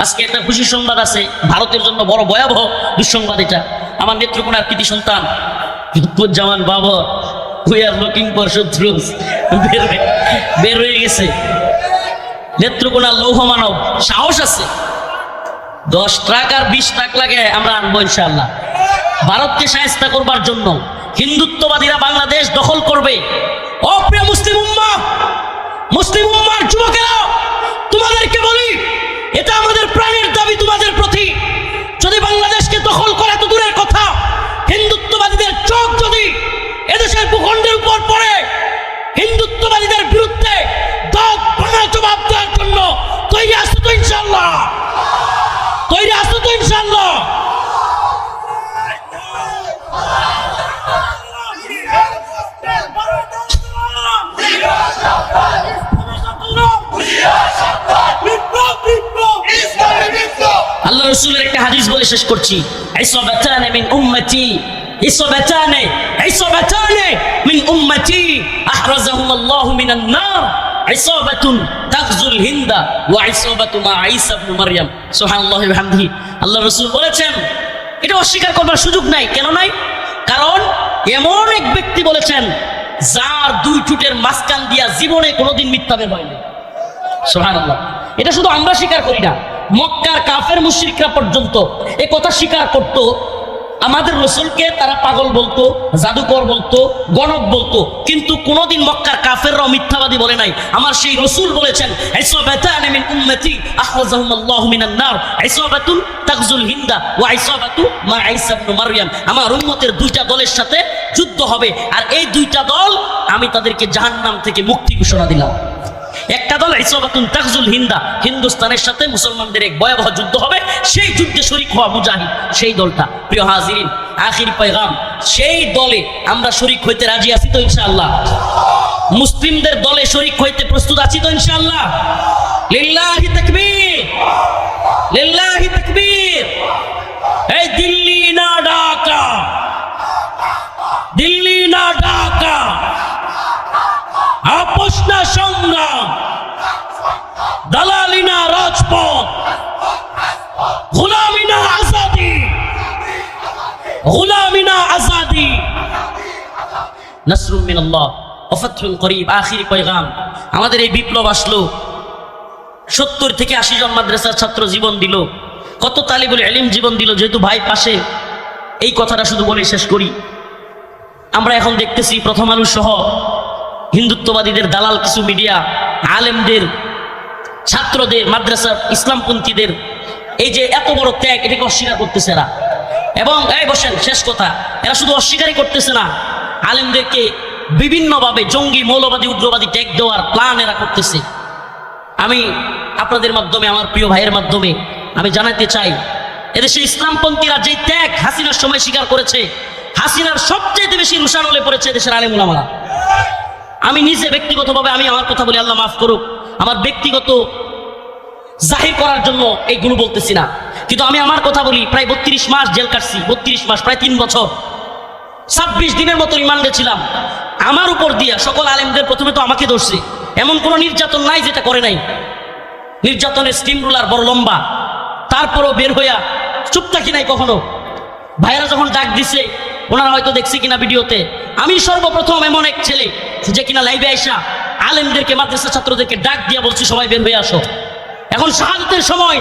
আজকে একটা খুশি সংবাদ আছে, ভারতের জন্য বড় ভয়াবহ দুঃসংবাদ এটা। আমার নেত্রকোনার কৃতি সন্তান জামান বাবা উই আর লুকিং ফর শত্রুস, বের হয়ে- গেছে। নেত্রকোনার লৌহ মানব, সাহস আছে। দশ ট্রাক আর বিশ ট্রাক লাগে আমরা আনব ইনশাল্লাহ ভারতকে সাহায্য করবার জন্য হিন্দুত্ববাদীরা বাংলাদেশ দখল করবে। অপ্রিয় মুসলিম উম্মা মুসলিম উম্মার যুবকেরা, তোমাদেরকে বলি এটা আমাদের প্রাণের দাবি তোমাদের প্রতি যদি বাংলাদেশকে দখল করা তো দূরের কথা হিন্দুত্ববাদীদের চোখ যদি এদেশের ভূখণ্ডের উপর পড়ে হিন্দুত্ববাদীদের বিরুদ্ধে দাঁত ভাঙা জবাব দেওয়ার জন্য তৈরি আসতো তো ইনশাল্লাহ তৈরি আসতো তো ইনশাল্লাহ আল্লাহ রসুলের একটা হাদিস বলে শেষ করছি। ইসবাতানে মিন উম্মতি ইসবাতানে ইসবাতানে মিন উম্মতি আহরাজাহুম আল্লাহ মিনান নার। ইসাবাতুন তাগজুল হিন্দা ওয়া ইসাবাতু মা ঈসা ইবনে মারইয়াম সুবহানাল্লাহি ওয়া বিহামদিহি। আল্লাহ রাসূল বলেছেন, এটা অস্বীকার করবার সুযোগ নাই। কেন নাই? কারণ এমন এক ব্যক্তি বলেছেন, যার দুই টুটের মাঝখান দিয়া জীবনে কোনোদিন মিথ্যা বের হয়নি। সুবহানাল্লাহ। এটা শুধু আমরা স্বীকার করি না, মক্কার কাফের মুশরিকরা পর্যন্ত এ কথা স্বীকার করত। আমাদের রসুলকে তারা পাগল বলতো, জাদুকর বলতো, গণক বলতো, কিন্তু কোনোদিন মক্কার কাফেররাও মিথ্যাবাদী বলে নাই। আমার সেই রসুল বলেছেন হিন্দা ইবনে আমার উম্মতের দুইটা দলের সাথে যুদ্ধ হবে, আর এই দুইটা দল আমি তাদেরকে জাহান্নাম থেকে মুক্তি ঘোষণা দিলাম। একটা দল ইসবাতুন তাকজুল হিন্দা, হিন্দুস্তানের সাথে মুসলমানদের এক ভয়াবহ যুদ্ধ হবে, সেই যুদ্ধে শরিক হওয়া মুজাহিদ, সেই দলটা। প্রিয় হাজিরিন, আখির পয়গাম, সেই দলে আমরা শরিক হইতে রাজি আছি তো ইনশাআল্লাহ। মুসলিমদের দলে শরিক হইতে প্রস্তুত আছি তো ইনশাআল্লাহ। লিল্লাহি তাকবীর লিল্লাহি তাকবীর। এই দিল্লি না ঢাকা, দিল্লি না ঢাকা। আপোষ না সংগ্রাম দালালি না রাজপথ গোলামি না আজাদি না আজাদি নসরুল মিনাল্লাহ ওফাতুল করিব আখিরি পয়গাম আমাদের এই বিপ্লব আসলো। সত্তর থেকে আশি জন মাদ্রাসার ছাত্র জীবন দিল। কত তালিবুল এলিম জীবন দিল যেহেতু ভাই পাশে। এই কথাটা শুধু বলে শেষ করি। আমরা এখন দেখতেছি প্রথম আলু সহ হিন্দুত্ববাদীদের দালাল কিছু মিডিয়া, আলেমদের, ছাত্রদের মাদ্রাসা ইসলামপন্থীদের। এই যে এত বড় ত্যাগ, এটাকে অস্বীকার করতেছে এরা। এবং, এই বসেন, শেষ কথা। এরা শুধু অস্বীকারই করতেছে না। আলেমদেরকে বিভিন্নভাবে জঙ্গি, মৌলবাদী, উগ্রবাদী ট্যাগ দেওয়ার প্ল্যান এরা করতেছে। আমি আপনাদের মাধ্যমে, আমার প্রিয় ভাইয়ের মাধ্যমে আমি জানাতে চাই, এদেশে ইসলামপন্থীরা যে ত্যাগ হাসিনার সময় স্বীকার করেছে, হাসিনার সবচেয়ে বেশি রুশান হলে পড়েছে দেশের আলেমুলামারা। আমি নিজে ব্যক্তিগতভাবে, আমি আমার কথা বলি, আল্লাহ মাফ করুক, আমার ব্যক্তিগত জাহির করার জন্য এইগুলো বলতেছি না। কিন্তু আমি আমার কথা বলি, প্রায় বত্রিশ মাস জেল কাটছি, বত্রিশ মাস, প্রায় তিন বছর। ছাব্বিশ দিনের মতো রিমান্ডে ছিলাম। আমার উপর দিয়া সকল আলেমদের প্রথমে তো আমাকে ধরছে। এমন কোনো নির্যাতন নাই যেটা করে নাই। নির্যাতনের স্টিম রুলার বড় লম্বা। তারপরও বের হইয়া চুপ থাকি নাই কখনো। ভাইয়েরা যখন ডাক দিছে, ওনারা হয়তো দেখছে কিনা ভিডিওতে, আমি সর্বপ্রথম এমন এক ছেলে যে কিনা লাইভে আইসা আলেমদেরকে, মাদ্রাসা ছাত্রদেরকে ডাক দিয়া বলছি, সবাই বের হয়ে আসো। এখন শাহাদতের সময়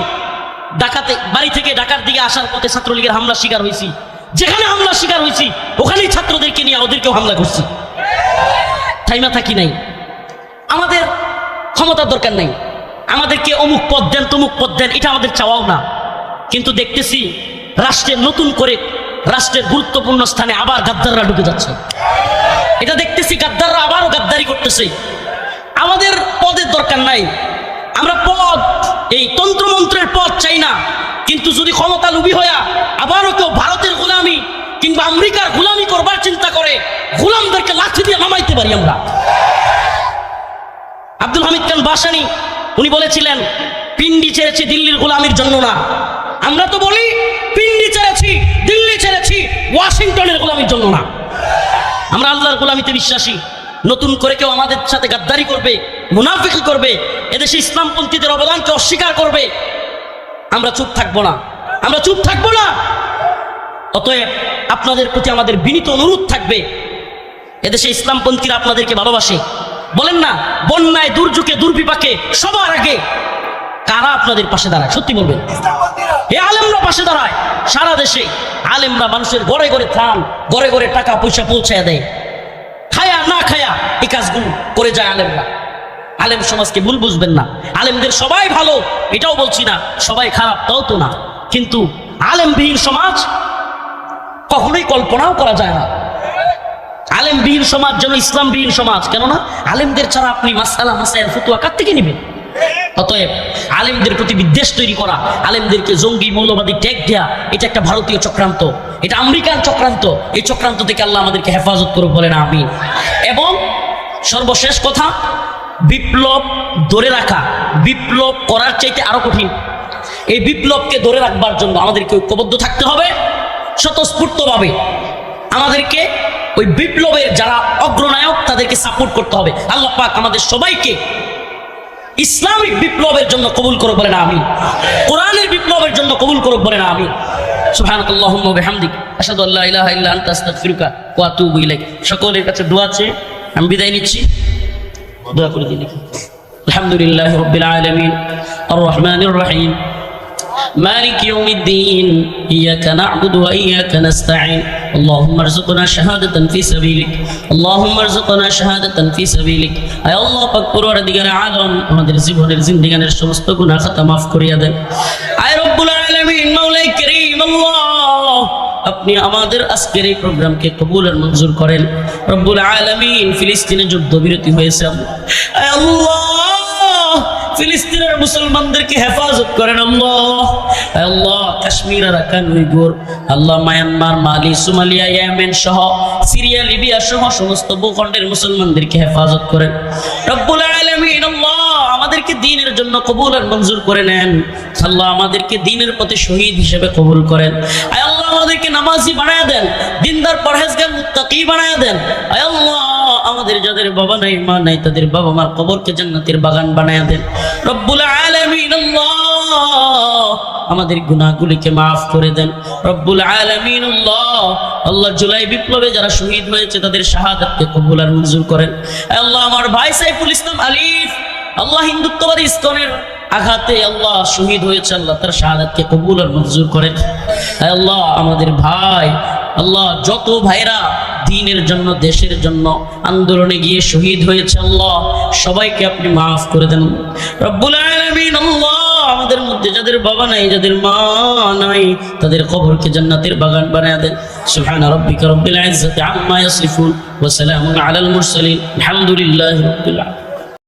ডাকাতে, বাড়ি থেকে ডাকার দিকে আসার পথে ছাত্রলীগের হামলা শিকার হয়েছি। যেখানে হামলা শিকার হয়েছি, ওখানেই ছাত্রদেরকে নিয়ে ওদেরকেও হামলা করছি। থাইমা থাকি নাই? আমাদের ক্ষমতার দরকার নাই। আমাদেরকে অমুক পদ দেন, তমুক পদ দেন, এটা আমাদের চাওয়াও না। কিন্তু দেখতেছি রাষ্ট্রের নতুন করে রাষ্ট্রের গুরুত্বপূর্ণ স্থানে আবার গাদ্দাররা ঢুকে যাচ্ছে। এটা দেখতেছি গাদ্দাররা আবারও গাদ্দারি করতেছে। আমাদের পদের দরকার নাই। আমরা পদ এই তন্ত্রমন্ত্রের পদ চাই না। কিন্তু যদি ক্ষমতা লুবি হইয়া আবারও কেউ ভারতের গোলামি কিংবা আমেরিকার গোলামি করবার চিন্তা করে, গোলামদেরকে লাঠি দিয়ে নামাইতে পারি আমরা। আব্দুল হামিদ খান বাসানি, উনি বলেছিলেন, পিন্ডি ছেড়েছি, দিল্লির গোলামির জন্য না। আমরা তো বলি, পিন্ডি ছেড়েছি, দিল্লি ছেড়েছি, ওয়াশিংটনের গোলামির জন্য না। আমরা আল্লাহর গোলামিতে বিশ্বাসী। নতুন করে কেউ আমাদের সাথে গাদ্দারি করবে, মুনাফিকি করবে এদেশে ইসলামপন্থীদের অবদানকে অস্বীকার করবে। আমরা চুপ থাকব না। আমরা চুপ থাকব না। অতএব আপনাদের প্রতি আমাদের বিনীত অনুরোধ থাকবে। এদেশে ইসলামপন্থীরা আপনাদেরকে ভালোবাসে। বলেন না, বন্যায়, দুর্যোগে, দুর্বিপাকে সবার আগে কারা আপনাদের পাশে দাঁড়ায়? সত্যি বলবেন। এ আলেমরা পাশে দাঁড়ায়। সারা দেশে আলেমরা মানুষের ঘরে ঘরে ত্রাণ ঘরে ঘরে টাকা পয়সা পৌঁছায় দেয়। খায়া না খায়া এই কাজগুলো করে যায় আলেমরা। আলেম সমাজকে ভুল বুঝবেন না। আলেমদের সবাই ভালো, এটাও বলছি না, সবাই খারাপ, তাও তো না। কিন্তু আলেমবিহীন সমাজ কখনোই কল্পনাও করা যায় না। আলেমবিহীন সমাজ যেন ইসলামবিহীন সমাজ, কেননা আলেমদের ছাড়া আপনি মাসালা মাসাইল ফতুয়া কার থেকে নেবেন? অতএব আলেমদের প্রতি বিদ্বেষ তৈরি করা, আলেমদেরকে জঙ্গি, মৌলবাদী ট্যাগ দেয়া, এটা একটা ভারতীয় চক্রান্ত। এটা আমেরিকান চক্রান্ত। এই চক্রান্ত থেকে আল্লাহ আমাদেরকে হেফাজত করুক বলে না আমি এবং সর্বশেষ কথা বিপ্লব ধরে রাখা, বিপ্লব করার চাইতে আরও কঠিন। এই বিপ্লবকে ধরে রাখবার জন্য আমাদেরকে ঐক্যবদ্ধ থাকতে হবে, স্বতঃস্ফূর্তভাবে। আমাদেরকে ওই বিপ্লবের যারা অগ্রনায়ক, তাদেরকে সাপোর্ট করতে হবে। আল্লাহ পাক আমাদের সবাইকে ইসলামিক বিপ্লবের জন্য কবুল করো না আমি কোরআনের বিপ্লবের জন্য কবুল করো না আমি সকলের কাছে দোয়া আছে আমি বিদায় নিচ্ছি। দোয়া করে দিন আলহামদুলিল্লাহ রাব্বিল আলামিন আর রহমানির রহিম مالك يوم الدين إياك نعبد وإياك نستعين اللهم ارزقنا شهادة في سبيلك اللهم ارزقنا شهادة في سبيلك أي الله পাক পরওয়ারদিগার আলম আমাদের জীবনের জিন্দেগানের সমস্ত গুনাহ খাতা মাফ করিয়া দেন আয় রব্বুল আলামিন মাওলাই করিম আল্লাহ আপনি আমাদের আজকের এই প্রোগ্রামকে কবুল আর মঞ্জুর করেন। রব্বুল আলামিন ফিলিস্তিনে যুদ্ধ বিরতি হয়েছে ফিলিস্তিনের মুসলমানদেরকে হেফাজত করেন Allah. Uyghur Allah Myanmar, Mali, Somalia, Yemen সহ, সিরিয়া, লিবিয়া সহ সমস্ত ভূখণ্ডের মুসলমানদেরকে হেফাজত করেন। রব্বুল আমাদেরকে দিনের জন্য কবুল আর মঞ্জুর করে নেন। আল্লাহ আমাদেরকে দিনের প্রতি শহীদ হিসেবে কবুল করেন। আমাদেরকে নামাজি বানায় দেন, দিনদার পরহেজগার মুত্তাকি বানায় দেন। আমাদের যাদের বাবা নাই, মা নাই, তাদের বাবা মার কবরকে জান্নাতের বাগান বানায় দেন। রব্বুল আলামিন আমাদের গুনাহগুলিকে মাফ করে দেন। রব্বুল আলামিন, আল্লাহ। আল্লাহ জুলাই বিপ্লবে যারা শহীদ হয়েছে, তাদের শাহাদাতকে কবুল আর মঞ্জুর করেন। আল্লাহ, আমার ভাই সাইফুল ইসলাম আলিফ। আল্লাহ হিন্দুত্ববাদী ইসকনের আঘাতে আল্লাহ শহীদ হয়েছে, আল্লাহ তার শাহাদাতকে কবুল আর মঞ্জুর করেন। আল্লাহ, আমাদের ভাই, আল্লাহ, যত ভাইরা দিনের জন্য, দেশের জন্য আন্দোলনে গিয়ে শহীদ হয়েছে, আল্লাহ, সবাইকে আপনি মাফ করে দেন। আমাদের মধ্যে যাদের বাবা নাই, যাদের মা নাই, তাদের কবরকে জান্নাতের বাগান বানায় দেন। সুবহান রাব্বিকা রব্বিল আম্মা ইয়াসিফুন ওয়া সালামুন আলাল মুরসালিন। আলহামদুলিল্লাহি আলামিন।